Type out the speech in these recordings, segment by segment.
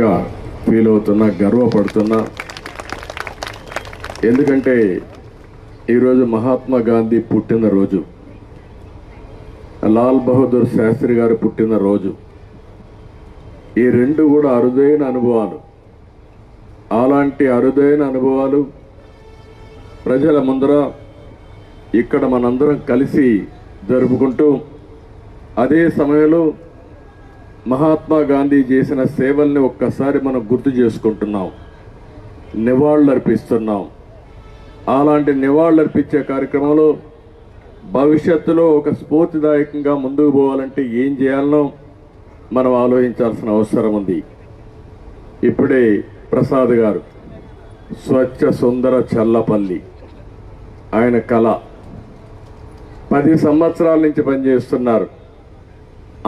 గా ఫీల్ అవుతున్నా గర్వపడుతున్నా. ఎందుకంటే ఈరోజు మహాత్మా గాంధీ పుట్టినరోజు. లాల్ బహదూర్ శాస్త్రి గారు పుట్టినరోజు. ఈ రెండు కూడా అరుదైన అనుభవాలు. అలాంటి అరుదైన అనుభవాలు ప్రజల ముందర ఇక్కడ మనందరం కలిసి జరుపుకుంటూ అదే సమయంలో మహాత్మా గాంధీ చేసిన సేవల్ని ఒక్కసారి మనం గుర్తు చేసుకుంటున్నాం. నివాళులర్పిస్తున్నాం. అలాంటి నివాళులర్పించే కార్యక్రమంలో భవిష్యత్తులో ఒక స్ఫూర్తిదాయకంగా ముందుకు పోవాలంటే ఏం చేయాలనో మనం ఆలోచించాల్సిన అవసరం ఉంది. ఇప్పుడే ప్రసాద్ గారు స్వచ్ఛ సుందర చల్లపల్లి ఆయన కళ. పది సంవత్సరాల నుంచి పనిచేస్తున్నారు.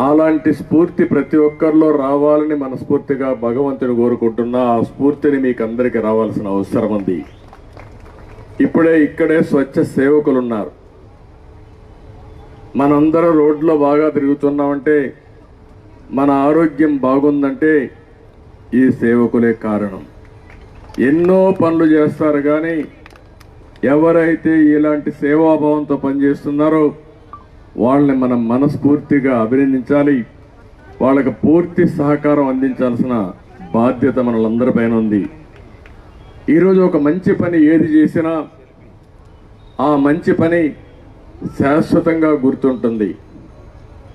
అలాంటి స్ఫూర్తి ప్రతి ఒక్కరిలో రావాలని మనస్ఫూర్తిగా భగవంతుని కోరుకుంటున్నా. ఆ స్ఫూర్తిని మీకు అందరికీ రావాల్సిన అవసరం ఉంది. ఇప్పుడే ఇక్కడే స్వచ్ఛ సేవకులు ఉన్నారు మనందరం రోడ్లో బాగా తిరుగుతున్నామంటే మన ఆరోగ్యం బాగుందంటే ఈ సేవకులే కారణం. ఎన్నో పనులు చేస్తారు కానీ ఎవరైతే ఇలాంటి సేవాభావంతో పనిచేస్తున్నారో వాళ్ళని మనం మనస్ఫూర్తిగా అభినందించాలి. వాళ్ళకి పూర్తి సహకారం అందించాల్సిన బాధ్యత మనలందరిపైన ఉంది. ఈరోజు ఒక మంచి పని ఏది చేసినా ఆ మంచి పని శాశ్వతంగా గుర్తుంటుంది.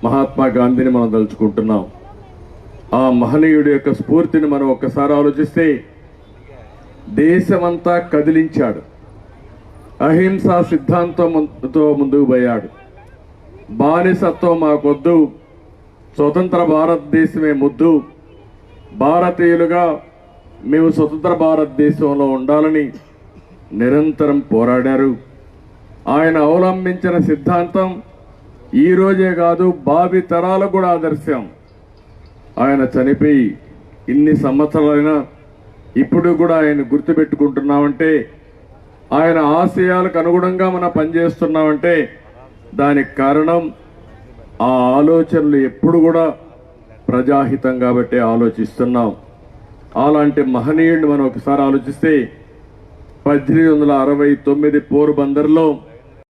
మహాత్మా గాంధీని మనం తలుచుకుంటున్నాం. ఆ మహనీయుడి యొక్క స్ఫూర్తిని మనం ఒక్కసారి ఆలోచిస్తే దేశమంతా కదిలించాడు. అహింసా సిద్ధాంతంతో ముందుకు పోయాడు. బానిసత్వం మాకొద్దు. స్వతంత్ర భారతదేశమే ముద్దు. భారతీయులుగా మేము స్వతంత్ర భారతదేశంలో ఉండాలని నిరంతరం పోరాడారు. ఆయన అవలంబించిన సిద్ధాంతం ఈరోజే కాదు బావి తరాలకు కూడా ఆదర్శం. ఆయన చనిపోయి ఇన్ని సంవత్సరాలైనా ఇప్పుడు కూడా ఆయన గుర్తుపెట్టుకుంటున్నామంటే ఆయన ఆశయాలకు అనుగుణంగా మనం పనిచేస్తున్నామంటే దానికి కారణం ఆ ఆలోచనలు ఎప్పుడు కూడా ప్రజాహితం కాబట్టి ఆలోచిస్తున్నాం. అలాంటి మహనీయుడిని మనం ఒకసారి ఆలోచిస్తే పద్దెనిమిది వందల అరవై తొమ్మిది పోరుబందర్లో